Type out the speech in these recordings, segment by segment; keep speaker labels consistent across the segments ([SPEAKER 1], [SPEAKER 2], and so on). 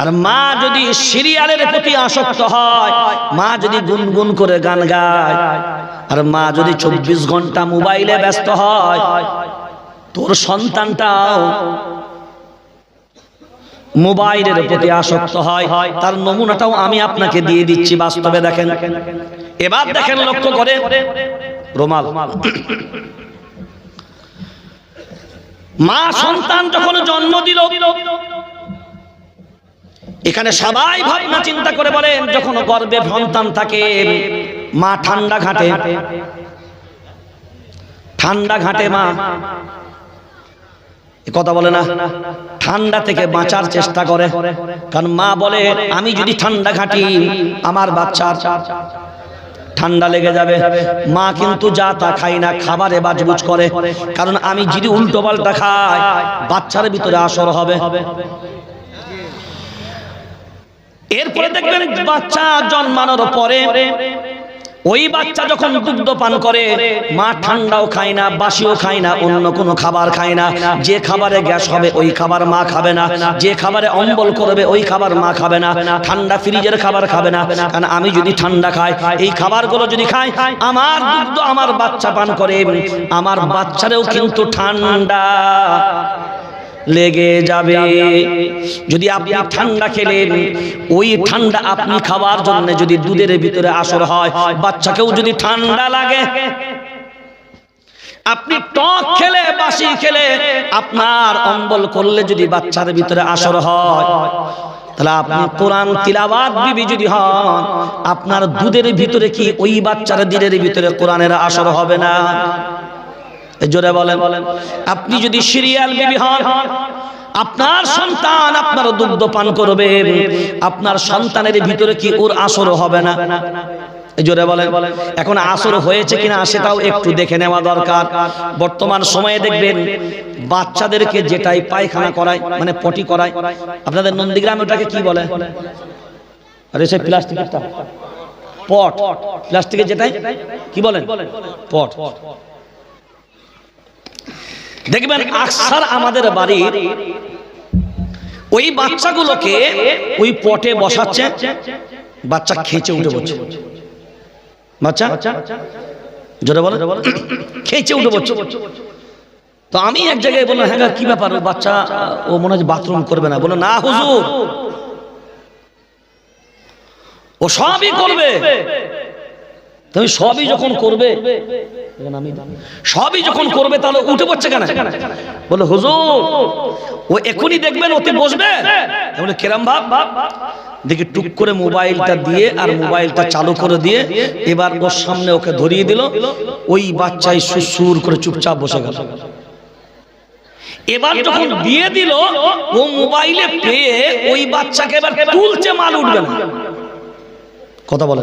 [SPEAKER 1] আর মা যদি সিরিয়ালের প্রতি আসক্ত হয়, মা যদি গুনগুন করে গান গায়, আর মা যদি চব্বিশ ঘণ্টা মোবাইলে ব্যস্ত হয়, তোর সন্তানটাও মোবাইলের প্রতি আসক্ত হয়। তার নমুনাটাও আমি আপনাকে দিয়ে দিচ্ছি বাস্তবে দেখেন। এবার দেখেন লক্ষ্য করে। রোমাল। মা সন্তান যখন জন্ম দিল এখানে সবাই ভাবনা চিন্তা করে বলেন, যখন গর্বে সন্তান থাকে, মা ঠান্ডা ঘাটে। ঠান্ডা ঘাটে মা। কথা বলে না, ঠান্ডা থেকে বাঁচার চেষ্টা করে। কারণ মা বলে, আমি যদি ঠান্ডা ঘাটি, আমার বাচ্চার ঠান্ডা লেগে যাবে। মা কিন্তু যা তা খাই না, খাবারে বাজবুজ করে। কারণ আমি যদি উল্টো পাল্টা খাই, বাচ্চার ভিতরে আসর হবে। এরপরে দেখবেন বাচ্চা জন্মানোর পরে ওই বাচ্চা যখন দুগ্ধ পান করে মা ঠান্ডাও খায় না বাসিও খায় না অন্য কোনো খাবার খায় না যে খাবারে গ্যাস হবে ওই খাবার মা খাবে না যে খাবারে অম্বল করবে ওই খাবার মা খাবে না ঠান্ডা ফ্রিজের খাবার খাবে না কারণ আমি যদি ঠান্ডা খাই এই খাবারগুলো যদি খাই আমার দুগ্ধ আমার বাচ্চা পান করে আমার বাচ্চারেও কিন্তু ঠান্ডা। লেগে যাবে। যদি আপনি ঠান্ডা খেলেন ওই ঠান্ডা আপনি খাওয়ার জন্য যদি দুধের ভিতরে আসর হয় বাচ্চাকেও যদি ঠান্ডা লাগে। আপনি টক খেলে বাসি খেলে আপনার অম্বল করলে যদি বাচ্চার ভিতরে আসর হয় তাহলে আপনি কোরআন তিলাবাত বিবি যদি হন আপনার দুধের ভিতরে কি ওই বাচ্চার দিনের ভিতরে কোরআনের আসর হবে না? জোরে বলেন, আপনি যদি সিরিয়াল বিবি হন, আপনার সন্তান আপনার দুগ্ধ পান করবে, আপনার সন্তানের ভিতরে কি ওর আসর হবে না? জোরে বলেন, এখন আসর হয়েছে কিনা সেটাও একটু দেখে নেওয়া দরকার। বর্তমান সময়ে দেখবেন বাচ্চাদেরকে যেটাই পায়খানা করায় মানে পটি করায়, আপনাদের নন্দীগ্রামে ওটাকে কি বলে? আরে সে প্লাস্টিকেরটা পট। প্লাস্টিকের যেটাই, কি বলেন? পট। দেখবেন আকসার আমাদের বাড়ির ওই বাচ্চাগুলোকে ওই পটে বসাচ্ছে, বাচ্চা খেচে উঠে বলছে। বাচ্চা, জোরে খেচে উঠে বলছে। তো আমি এক জায়গায় বললাম হ্যাঁ কি ব্যাপার? বাচ্চা, ও মনে হয় বাথরুম করবে না। বলে না, হুজুর। ও সবই করবে। তুমি সবই যখন করবে সবই যখন করবে তাহলে উঠে পড়ছে কেন বলে, হুজুর, ও এখনই দেখবেন ওতে বসবে? বলে, কেরাম ভাব দেখি টুক করে মোবাইলটা দিয়ে আর মোবাইলটা চালু করে দিয়ে এবার ওর সামনে ওকে ধরিয়ে দিল। ওই বাচ্চাই সুসুর করে চুপচাপ বসে গেল। এবার যখন দিয়ে দিল, ও মোবাইলে পেয়ে ওই বাচ্চাকে এবার তুলছে, মাল উঠবে না। কথা বলে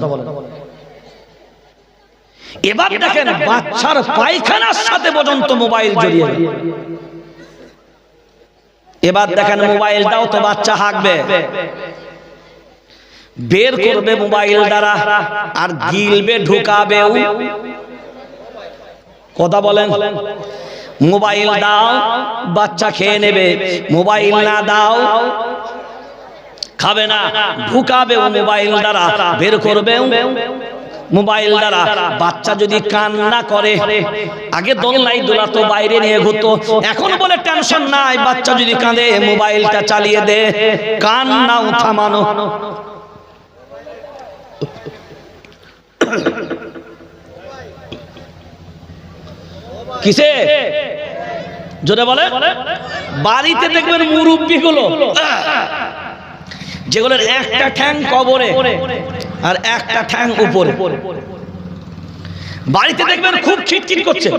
[SPEAKER 1] এবার দেখেন বাচ্চার পায়খানার সাথে পর্যন্ত মোবাইল জড়িয়ে। এবার দেখেন মোবাইলটাও তো বাচ্চা হাঁকবে। বের করবে মোবাইল দ্বারা আর গিলবে ঢুকাবেও কথা বলেন। মোবাইল দাও বাচ্চা খেয়ে নেবে। মোবাইল না দাও খাবে না। ঢুকাবে মোবাইল দ্বারা। বের করবে মোবাইল দ্বারা বাচ্চা যদি কান্না করে, আগে দোলনাই দোলাতো, বাইরে নিয়ে ঘুরতো, এখন বলে টেনশন নাই, বাচ্চা যদি কাঁদে, মোবাইলটা চালিয়ে দে কান্নাও থামানো কিসে? জোরে বলে। বাড়িতে দেখবেন মুরব্বী গুলো যেগুলোর একটা ঠ্যাং কবরে আর একটা ঠ্যাং উপরে। বাড়িতে দেখবেন খুব খিটখিট করছে।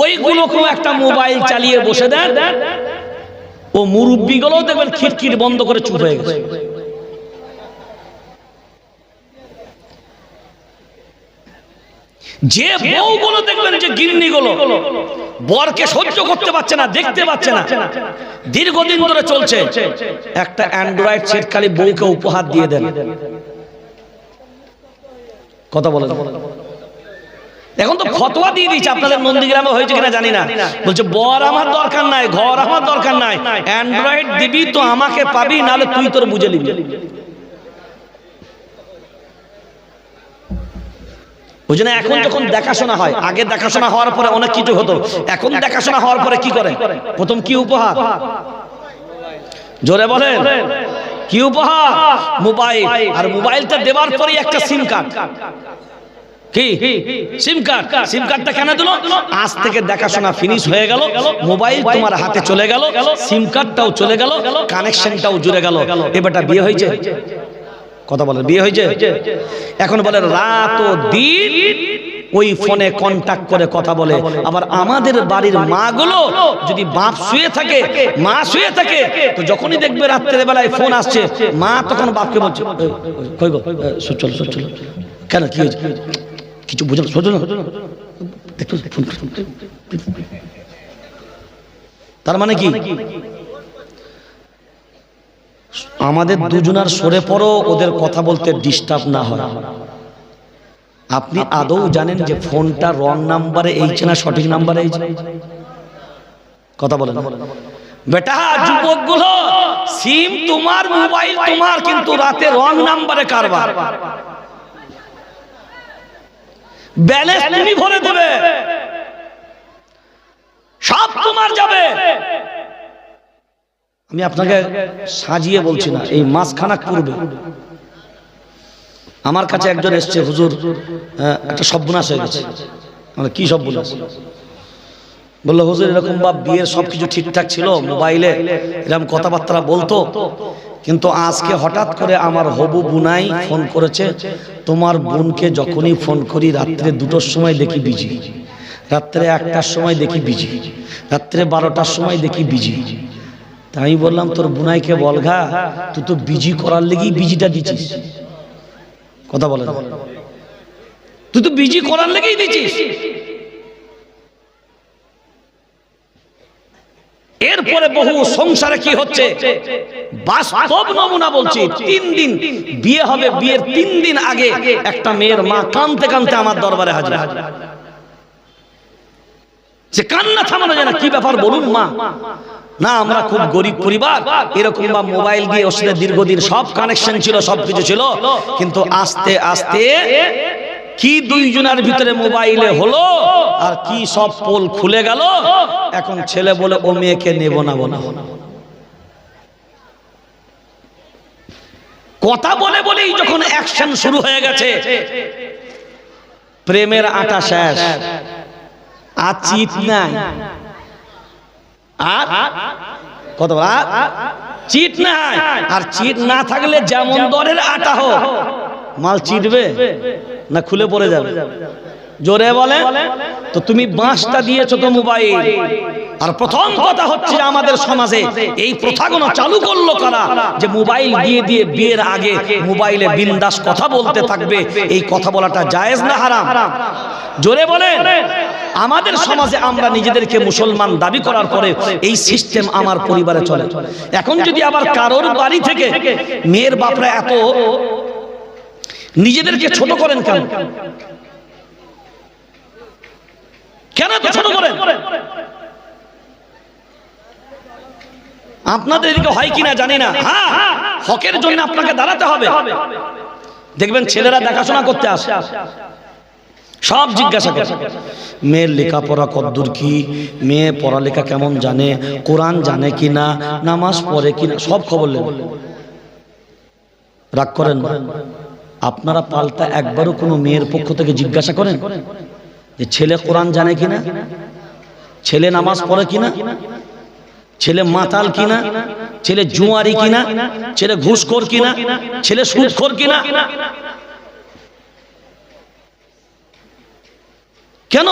[SPEAKER 1] ওইগুলোকেও একটা মোবাইল চালিয়ে বসে দেন। ও মুরব্বী গুলোও দেখবেন খিটখিট বন্ধ করে চুপ হয়ে গেছে। যে বউগুলো দেখবেন যে গিন্নি গুলো বরকে সহ্য করতে পারছে না, দেখতে পাচ্ছে না। দীর্ঘদিন ধরে চলছে। একটা অ্যান্ড্রয়েড সেট খালি বউকে উপহার দিয়ে দেন। কথা বলে এখন তো ফতোয়া দিয়ে দিচ্ছে আপনাদের নন্দীগ্রামে হয়েছে কিনা জানি না। বলছে, বর আমার দরকার নাই, ঘর আমার দরকার নাই। অ্যান্ড্রয়েড দিবি তো আমাকে পাবি, নাহলে তুই তোর বুঝে নিবি। ওই জন্য এখন যখন দেখাশোনা হয়, আগে দেখাশোনা হওয়ার পরে অনেক কিছু হতো। এখন দেখাশোনা হওয়ার পরে কি করে? প্রথম কি উপহার? জোরে বলেন। কি উপহার? মোবাইল। আর মোবাইলটা দেওয়ার পরেই একটা সিম কার্ড। কি? সিম কার্ড। সিম কার্ডটা কেন দিল? আজ থেকে দেখাশোনা ফিনিশ হয়ে গেল। মোবাইল তোমার হাতে চলে গেল। সিম কার্ডটাও চলে গেল। কানেকশনটাও জুড়ে গেল। এবারটা বিয়ে হয়েছে? কথা বলে বিয়ে হয়েছে? এখন বলে রাত ও দিন ওই ফোনে কন্টাক্ট করে কথা বলে। আবার আমাদের বাড়ির মাগুলো যদি বাপ শুয়ে থাকে মা শুয়ে থাকে তো যখনই দেখবে রাত্রের বেলায় ফোন আসছে মা তখন বাপকে বলছে "এই, এই, কই গো? এই, চল চল চল। কেন? কি হয়েছে? কিছু বুঝো না ফোন ফোন। তার মানে কি? আমাদের দুজনার সরে পড়ো, ওদের কথা বলতে ডিস্টার্ব না হয়। আপনি আদৌ জানেন যে ফোনটা রং নাম্বারে এইছে না সঠিক নাম্বারে এইছে কথা বলেন। বেটা, যুবকগুলো সিম তোমার মোবাইল তোমার, কিন্তু রাতে রং নাম্বারে কারবার। ব্যালেন্স তুমি ভরে দেবে। সব তোমার যাবে। আমি আপনাকে সাজিয়ে বলছি না, এই মাসখানা করবে আমার কাছে একজন এসছে, হুজুর একটা সর্বনাশ হয়ে গেছে। মানে কি সর্বনাশ? বলল, হুজুর, এরকম বা বিয়ের সবকিছু ঠিকঠাক ছিল, মোবাইলে এরকম কথাবার্তা বলতো, কিন্তু আজকে হঠাৎ করে আমার হবু বুনাই ফোন করেছে, তোমার বোনকে যখনই ফোন করি, রাত্রে দুটোর সময় দেখি বিজি। রাত্রে একটার সময় দেখি বিজি। রাত্রে বারোটার সময় দেখি বিজি। তা আমি বললাম, তোর বুনাইকে বলঘা তুই তো বিজি করার লেগেই বিজিটা দিছিস কথা বলে তুই তো বিজি করার লেগেই দিছিস এরপরে বহু সংসারে কি হচ্ছে? বাস্তব নমুনা বলছি, তিন দিন বিয়ে হবে, বিয়ের তিন দিন আগে একটা মেয়ের মা কানতে কানতে আমার দরবারে হাজির সে কান্না থামানো যায় না, কি ব্যাপার বলুন মা? না, আমরা খুব গরিব পরিবার, এরকম বা মোবাইল দিয়ে সাথে দীর্ঘদিন সব কানেকশন ছিল, সব কিছু ছিল, কিন্তু আস্তে আস্তে কি দুইজনের ভিতরে মোবাইলে হলো আর কি সব পোল খুলে গেল, এখন ছেলে বলে ও মেয়েকে নেব না বনা কথা বলে বলেই যখন অ্যাকশন শুরু হয়ে গেছে, প্রেমের আটা শেষ। আর চিত নাই। আর কত চিট নাই। আর চিট না থাকলে যেমন দরের আটা হোক মাল চিটবে না খুলে পড়ে যাবে। জোরে বলে তো তুমি বাঁশটা দিয়েছ তো মোবাইল। আর প্রথম কথা হচ্ছে আমাদের সমাজে এই প্রথাগুলো চালু করল কারা? যে মোবাইল দিয়ে দিয়ে বিয়ের আগে মোবাইলে বিন্দাস কথা বলতে থাকবে। এই কথা বলাটা জায়েজ না হারাম। জোরে বলেন। আমাদের সমাজে আমরা নিজেদেরকে মুসলমান দাবি করার পরে এই সিস্টেম আমার পরিবারে চলে। এখন যদি আবার কারোর বাড়ি থেকে মেয়ের বাপরা এত নিজেদেরকে ছোট করেন কেন? কেন এত ছোট করেন? আপনাদের এদিকে হয় কিনা জানি না। হ্যাঁ হকের জন্য আপনাকে দাঁড়াতে হবে। দেখবেন ছেলেরা দেখাশোনা করতে আসে। সব জিজ্ঞাসা করে। মেয়ের লেখাপড়া কদ্দূর কি? মেয়ে পড়ালেখা কেমন জানে? কোরআন জানে কি না? নামাজ পড়ে কি না? সব খবর নেবেন রাগ করেন না? আপনারা পাল্টা একবারও কোনো মেয়ের পক্ষ থেকে জিজ্ঞাসা করেন? যে ছেলে কোরআন জানে কিনা ছেলে নামাজ পড়ে কিনা ছেলে মাতাল কিনা ছেলে জুয়ারি কিনা ছেলে ঘুষখোর কিনা ছেলে সুদখোর কিনা কেন?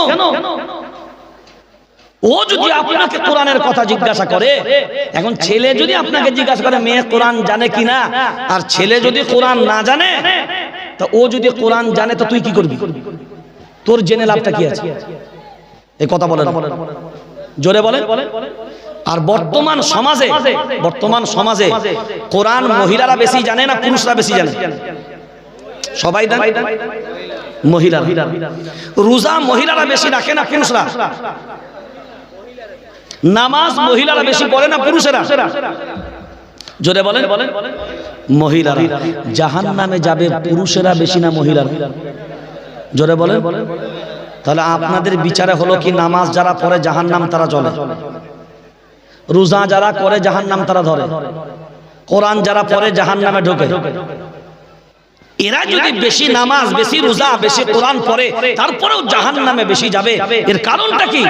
[SPEAKER 1] ও যদি আপনাকে কোরআনের কথা জিজ্ঞাসা করে এখন ছেলে যদি আপনাকে জিজ্ঞাসা করে মেয়ে কোরআন জানে কিনা? আর ছেলে যদি কোরআন না জানে তা ও যদি কোরআন জানে তো তুই কি করবি? তোর জেনে লাভটা কি আছে? এই কথা বলে জোরে বলে আর বর্তমান সমাজে বর্তমান সমাজে কোরআন মহিলারা বেশি জানে না পুরুষরা বেশি জানে? সবাই জানে? মহিলা রোজা মহিলারা বেশি রাখে না পুরুষরা? নামাজ মহিলারা বেশি পড়ে না পুরুষেরা? জোরে বলেন। মহিলারা জাহান নামে যাবে পুরুষেরা বেশি না মহিলারা? জোরে বলেন। তাহলে আপনাদের বিচারে হলো কি নামাজ যারা পড়ে জাহান নাম তারা চলে? রোজা যারা করে জাহান নাম তারা ধরে? কোরআন যারা পড়ে জাহান নামে ঢোকে? এরা যদি বেশি নামাজ বেশি রোজা বেশি কোরআন পড়ে তারপরেও জাহান নামে বেশি যাবে। এর কারণটা কি?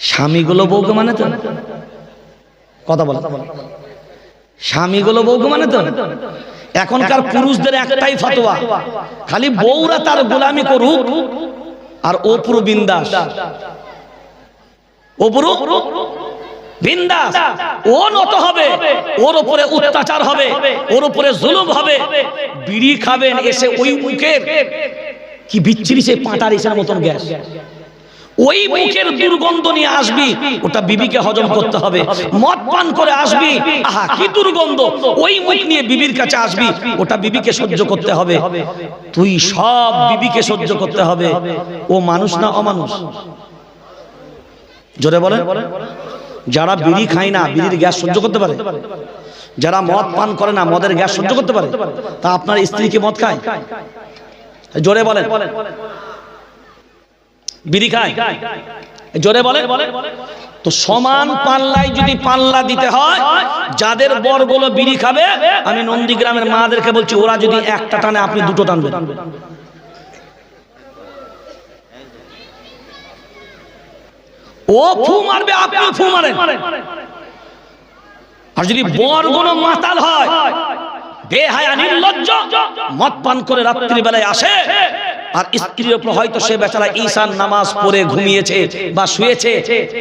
[SPEAKER 1] স্বামীগুলো বউকে মানে তো? কথা বল। স্বামীগুলো বউকে মানে তো? এখনকার পুরুষদের একটাই ফতোয়া। খালি বউরা তার গোলামি করুক আর ও পুরো বিন্দাস। ও পুরো ও নত হবে, ওর অত্যাচার হবে, ওর জুলুম হবে। বিড়ি খাবেন এসে ওই কি বিচ্ছিরি মতন ওই দুর্গন্ধ নিয়ে আসবি, ওটা বিবিকে হজম করতে হবে। মদ পান করে আসবি, আহা, কি দুর্গন্ধ। ওই মুখ নিয়ে বিবির কাছে আসবি, ওটা বিবিকে সহ্য করতে হবে। তুই সব বিবিকে সহ্য করতে হবে। ও মানুষ না অমানুষ? জোরে বলে যারা বিড়ি খায় না বিড়ির গ্যাস সহ্য করতে পারে। যারা মদ পান করে না মদের গ্যাস সহ্য করতে পারে। তা আপনার স্ত্রী কি মদ খায়? জোরে বলেন। বিড়ি খায়? জোরে বলে তো সমান পাল্লায় যদি পাল্লা দিতে হয় যাদের বরগুলো বিড়ি খাবে আমি নন্দীগ্রামের মাদেরকে বলছি ওরা যদি একটা টানে আপনি দুটো টানবেন। ও ফু মারবে, আপনি ফু মারেন। আর যদি বর বরগুলো মাতাল হয়, বেহায়া, নির্লজ্জ, মদ পান করে রাত্রিবেলায় আসে আর স্ত্রীর উপর হয়তো সে বেচারা ঈশান নামাজ পড়ে ঘুমিয়েছে বা শুয়েছে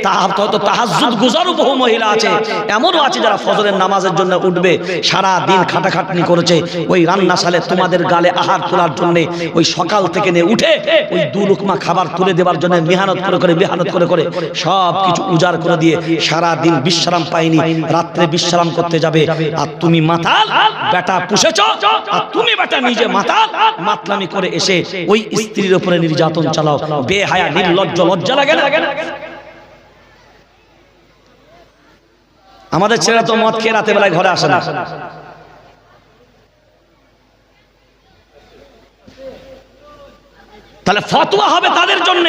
[SPEAKER 1] তাহার হয়তো তাহাজ্জুদ গুজারও বহু মহিলা আছে। এমনও আছে যারা ফজরের নামাজের জন্য উঠবে সারা দিন খাটাখাটনি করেছে। ওই রান্না সালে তোমাদের গালে আহার তোলার জন্য ওই সকাল থেকে নিয়ে উঠে ওই দু লুকমা খাবার তুলে দেওয়ার জন্য মেহনত করে করে, মেহনত করে করে সব কিছু উজাড় করে দিয়ে সারা দিন বিশ্রাম পাইনি রাত্রে বিশ্রাম করতে যাবে। আর তুমি মাতাল, বেটা পুষেছ, আর তুমি বেটা নিজে মাতাল, মাতলামি করে এসে ওই স্ত্রীর উপরে নির্যাতন চালাও। বেহায়া, নির্লজ্জ, লজ্জা লাগে না? আমাদের ছেলেরা তো মদ খেয়ে রাতে বেলায় ঘরে আসে না। তাহলে ফতোয়া হবে তাদের জন্য।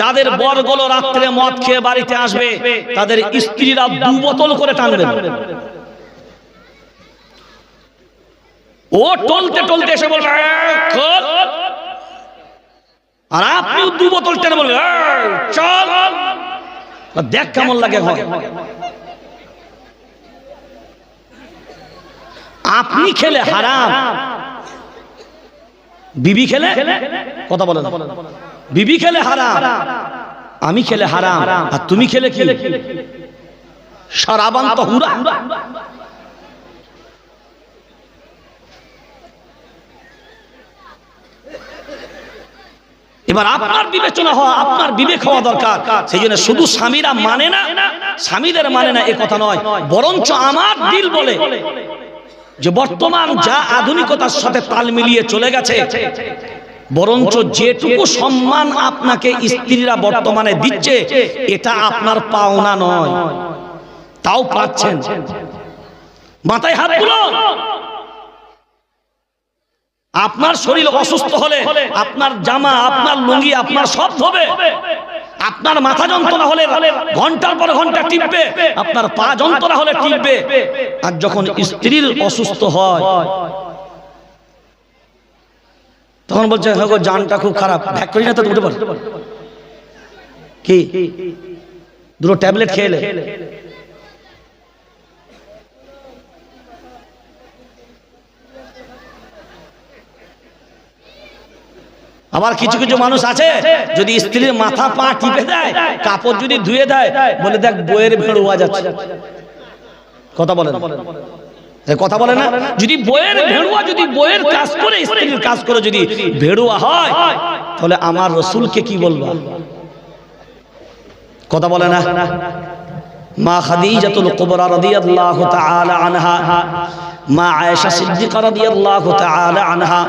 [SPEAKER 1] যাদের বরগুলো রাত্রে মদ খেয়ে বাড়িতে আসবে, তাদের স্ত্রীরা দু বোতল করে টানবে। ও টলতে টলতে এসে বলবে। আর আপনিও দু বোতল টেনে বলবেন চল। দেখ কেমন লাগে আপনি খেলে হারাম। বিবি খেলে? কথা বলেন। বিবি খেলে হারাম। আমি খেলে হারাম। আর তুমি খেলে কি? সারাবান তো হুরা এবার আপনার বিবেচনা হওয়া, আপনার বিবেক হওয়া দরকার। সেই জন্য শুধু স্বামীরা মানে না, স্বামীদের মানে না, এ কথা নয়, বরঞ্চ আমার দিল বলে যে বর্তমান যা আধুনিকতার সাথে তাল মিলিয়ে চলে গেছে, বরঞ্চ যেটুকু সম্মান আপনাকে স্ত্রীরা বর্তমানে দিচ্ছে, এটা আপনার পাওনা নয়। তাও পাচ্ছেন। মাথায় হাত তুলুন। আপনার শরীর অসুস্থ হলে আপনার জামা, আপনার লুঙ্গি, আপনার সব ধোবে। আপনার মাথা যন্ত্রণা হলে ঘণ্টার পর ঘণ্টা টিপবে। আপনার পা যন্ত্রণা হলে টিপবে। আর যখন স্ত্রীর অসুস্থ হয়, তখন বলছে হ্যাঁ জানটা খুব খারাপ। ভ্যাক করি না তো পারে কি? দুটো ট্যাবলেট খেয়ে আবার কিছু কিছু মানুষ আছে যদি স্ত্রীর মাথা পা টিপে দেয় কাপড় যদি ধুয়ে দেয় বলে দেখ বইয়ের ভেড়ুয়া যাচ্ছে কথা বলে কথা বলে না। যদি বইয়ের ভেড়ুয়া যদি বইয়ের কাজ করে স্ত্রীর কাজ করে যদি ভেড়ুয়া হয় তাহলে আমার রসুলকে কি বলব? কথা বলে না? মা খাদিজাতুল কুবরা রাদিয়াল্লাহু তাআলা আনহা। মা আয়েশা সিদ্দিকা রাদিয়াল্লাহু তাআলা আনহা।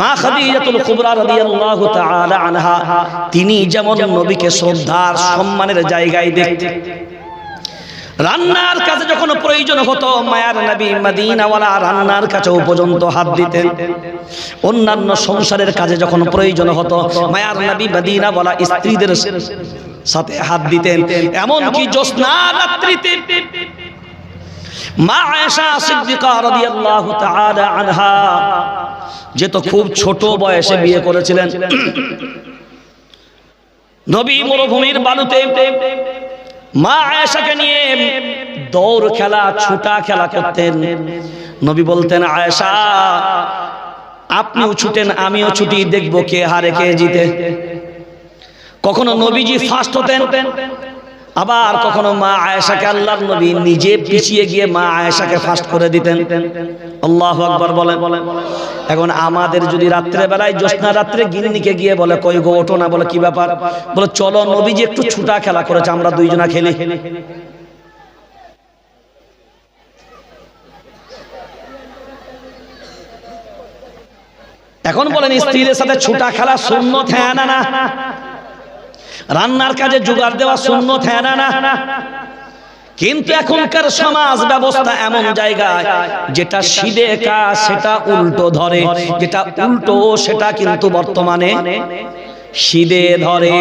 [SPEAKER 1] মা খাদিজাতুল কুবরা রাদিয়াল্লাহু তাআলা আনহা, তিনি যেমন নবীকে শ্রদ্ধার সম্মানের জায়গায় দেখতেন। রান্নার কাছে যখন প্রয়োজন হতো, মায়ার নবী মদিনাওয়ালা রান্নার কাছেও পর্যন্ত হাত দিতেন। অন্যান্য সংসারের কাজে যখন প্রয়োজন হতো, মায়ার নবী মদিনাওয়ালা স্ত্রীদের সাথে হাত দিতেন। এমনকি জ্যোৎস্না রাত্রিতে মা আয়েশা সিদ্দিকা রাদিয়াল্লাহু তাআলা আনহা, যে তো খুব ছোট বয়সে বিয়ে করেছিলেন। নবী মরুভূমির বালুতে মা আয়েশাকে নিয়ে দৌড় খেলা, ছুটা খেলা করতেন। নবী বলতেন, আয়েশা, আপনিও ছুটেন, আমিও ছুটি, দেখব কে হারে, কে জিতে। কখনো নবীজি ফার্স্ট হতেন আবার কখনো মা আয়েশাকে আল্লাহর নবী নিজে পিছিয়ে গিয়ে মা আয়েশাকে ফার্স্ট করে দিতেন। আল্লাহ আকবার বলেন। এখন আমাদের যদি রাত্রে বেলায় জ্যোৎস্না রাত্রে গিন্নিকে গিয়ে বলে, কই গো, ওঠো না, বলে, কি ব্যাপার? বলে, চলো, নবীজি একটু ছুটা খেলা করেছে, আমরা দুইজনা খেলি। এখন বলেন স্ত্রীর সাথে ছুটা খেলা শূন্য হ্যাঁ না না? রান্নার কাজে জোগাড় দেওয়া শূন্য হ্যাঁ না না। কিন্তু এখনকার সমাজ ব্যবস্থা এমন জায়গায় যেটা সিধে কাজ, সেটা উল্টো ধরে, যেটা উল্টো সেটা কিন্তু বর্তমানে সিদে ধরে।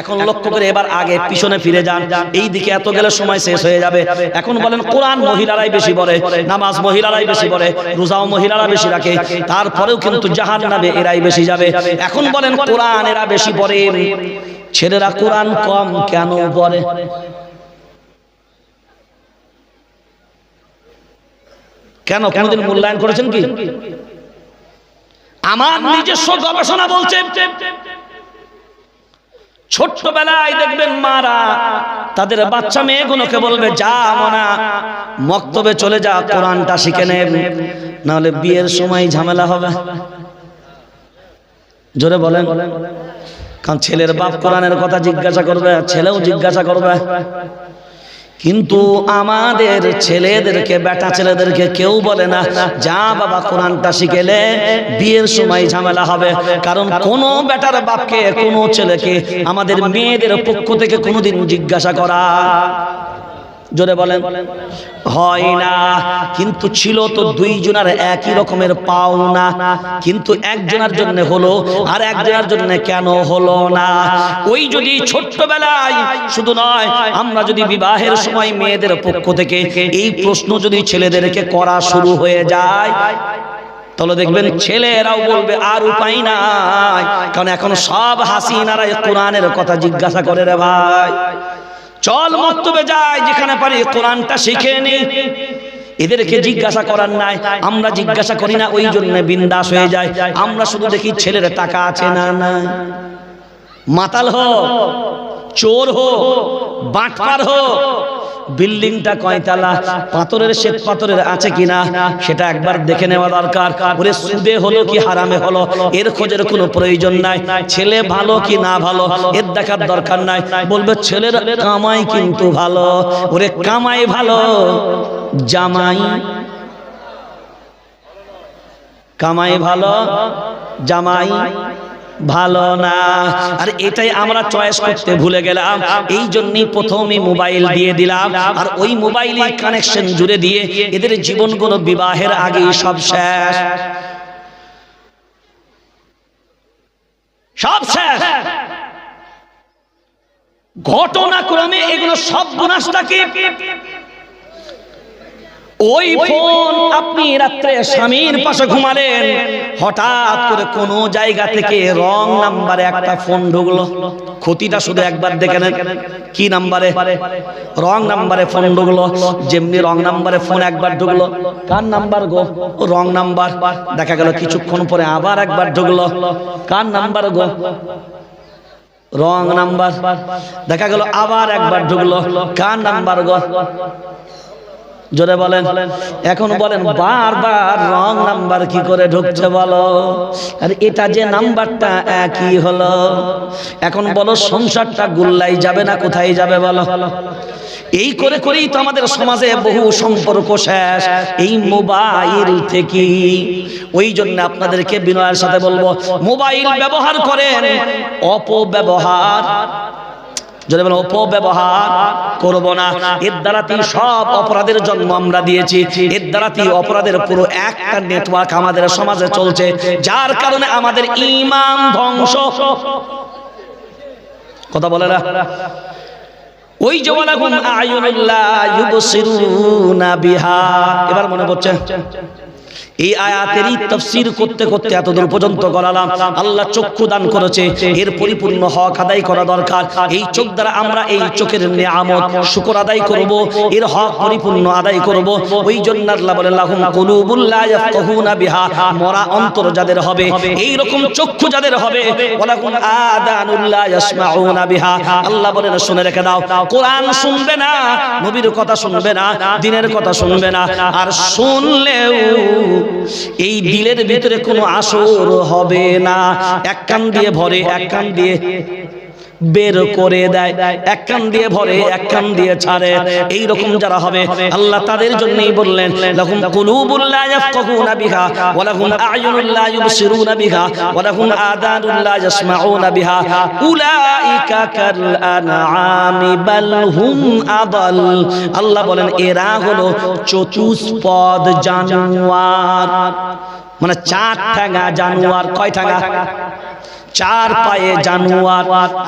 [SPEAKER 1] এখন লক্ষ্য করে এবার আগে পিছনে ফিরে যান, এই দিকে এত গেলে সময় শেষ হয়ে যাবে। এখন বলেন কোরআন মহিলারাই বেশি পড়ে, নামাজ মহিলারাই বেশি পড়ে, রোজাও মহিলারা বেশি রাখে, তারপরেও কিন্তু জাহান নামে এরাই বেশি যাবে। এখন বলেন কোরআন এরা বেশি পড়ে। ছেলেরা কোরআন কম কেন পড়ে কেন? কোনদিন মূল্যায়ন করেছেন কি? আমার নিজস্ব গবেষণা বলছে, ছোট্টবেলায় দেখবেন মারা তাদের বাচ্চা মেয়েগুলোকে বলবে, যা মনা, মক্তবে চলে যা, কোরআনটা শিখে নে নাহলে বিয়ের সময় ঝামেলা হবে। জোরে বলেন। কারণ ছেলের বাপ কোরআনের কথা জিজ্ঞাসা করবে ছেলেও জিজ্ঞাসা করবে। কিন্তু আমাদের ছেলেদেরকে বেটা ছেলেদেরকে কেউ বলে না যা বাবা কোরআনটা শিখেলে বিয়ের সময় ঝামেলা হবে। কারণ কোন বেটার বাপকে কোনো ছেলেকে আমাদের মেয়েদের পক্ষ থেকে কোনোদিন জিজ্ঞাসা করা জোরে বলেন। হয় না, কিন্তু ছিল তো দুইজনের একই রকমের পাওনা। কিন্তু একজনের জন্য হলো আর একজনের জন্য কেন হলো না? ওই যদি ছোট্টবেলায় শুধু নয়, আমরা যদি বিবাহের সময় মেয়েদের পক্ষ থেকে এই প্রশ্ন যদি ছেলেদেরকে করা শুরু হয়ে যায়, তাহলে দেখবেন ছেলেরাও বলবে, আর উপায় নাই। কারণ এখন সব হাসিনারা কোরআনের কথা জিজ্ঞাসা করে রে ভাই। চল মক্তবে যাই যেখানে পারি কোরআনটা শিখে নি। এদেরকে জিজ্ঞাসা করার নাই আমরা জিজ্ঞাসা করি না ওই জন্য বিন্দাস হয়ে যায় আমরা শুধু দেখি ছেলের টাকা আছে না না। মাতাল হোক চোর হোক বাটপার হোক বিল্ডিংটা কয়তালা? পাথরের শ্বেত পাথরের আছে কিনা? সেটা একবার দেখে নেওয়া দরকার। ওরে, সুদে হলো কি হারামে হলো? এর খোঁজের কোনো প্রয়োজন নাই। ছেলে ভালো কি না ভালো? এর দেখার দরকার নাই। বলবে, ছেলের কামাই কিন্তু ভালো। ওরে, কামাই ভালো। জামাই। কামাই ভালো। জামাই। ভালো না। আর এটাই আমরা চয়েস করতে ভুলে গেলাম। এই জন্যই প্রথমে মোবাইল দিয়ে দিলাম। আর ওই মোবাইলে কানেকশন জুড়ে দিয়ে এদের জীবনগুলো বিবাহের আগেই সব শেষ। সব শেষ। ঘটনাক্রমে এগুলো সব গুণাসটাকে ওই ফোন আপনি রাত্রে স্বামীর পাশে ঘুমালেন, হঠাৎ করে কোন জায়গা থেকে রং নাম্বারে একটা ফোন ঢুকলো। ক্ষতিটা শুধু একবার দেখে নেন। কি নাম্বারে? রং নাম্বারে ফোন ঢুকলো। যেমনি রং নাম্বারে ফোন একবার ঢুকলো। কার নাম্বার গো? Wrong number. দেখা গেল কিছুক্ষণ পরে আবার একবার ঢুকলো। কার নাম্বার গো? Wrong number. দেখা গেল আবার একবার ঢুকলো। কার নাম্বার গো? জোরে বলেন। এখন বলেন বারবার রং নাম্বার কি করে ঢুকছে বলো? আর এটা যে নাম্বারটা একই হলো এখন বলো সংসারটা গুল্লাই যাবে না কোথায় যাবে বলো? এই করে করেই তো আমাদের সমাজে বহু সম্পর্ক শেষ। এই মোবাইল থেকে ওই জন্য আপনাদেরকে বিনয়ের সাথে বলব মোবাইল ব্যবহার করেন অপব্যবহার। যদি অপব্যবহার করব না। এর দ্বারাতেই সব অপরাধের জন্ম আমরা দিয়েছি। এর দ্বারাতেই অপরাধের পুরো একটা নেটওয়ার্ক আমাদের সমাজে চলছে। যার কারণে আমাদের ইমান ধ্বংস। কথা বলে না? ওই যে আয়ুনুল্লাহ ইউবসিরুনা বিহা। এবার মনে পড়ছে? এই আয়াতেরই তফসির করতে করতে এতদূর পর্যন্ত গড়ালাম আল্লাহ চক্ষু দান করেছে। এর পরিপূর্ণ হক আদায় করা দরকার। এই চোখ দ্বারা আমরা এই চোখের নিয়ামত শুকর আদায় করব। এর হক পরিপূর্ণ আদায় করব। ওই জন্য আল্লাহ বলে, লাহুম কুলুবুল্লাহ ইয়াফকাহুনা বিহা। মরা অন্তর যাদের হবে এই রকম চক্ষু যাদের হবে, ওয়ালাহুম আদানুল্লাহ ইয়াসমাউনা বিহা। আল্লাহ বলেন শুনে রেখে দাও। কোরআন শুনবে না, নবীর কথা শুনবে না, দিনের কথা শুনবে না। আর শুনলেও এই দিলের ভিতরে কোনো আসর হবে না। এক কান দিয়ে ভরে এক কান দিয়ে বের করে দেয় এক কান দিয়ে ভরে এক কান দিয়ে ছাড়ে। এই রকম যারা হবে আল্লাহ তাদের জন্যই বললেন লাহুম কুলুবুল লা ইয়াফকাহুনা বিহা ওয়া লাহুম আ'য়ুনুল লা ইউবসিরুনা বিহা ওয়া লাহুম আদানুল লা ইয়াসমাউনা বিহা. উলাইকা কাল আনআমি বাল হুম আদাল। আল্লাহ বলেন এরা হলো চতুষ্পদ জানোয়ার। মানে চার ঠ্যাঙা জানোয়ার কয় ঠ্যাঙা চার পায়ে জানোয়ার।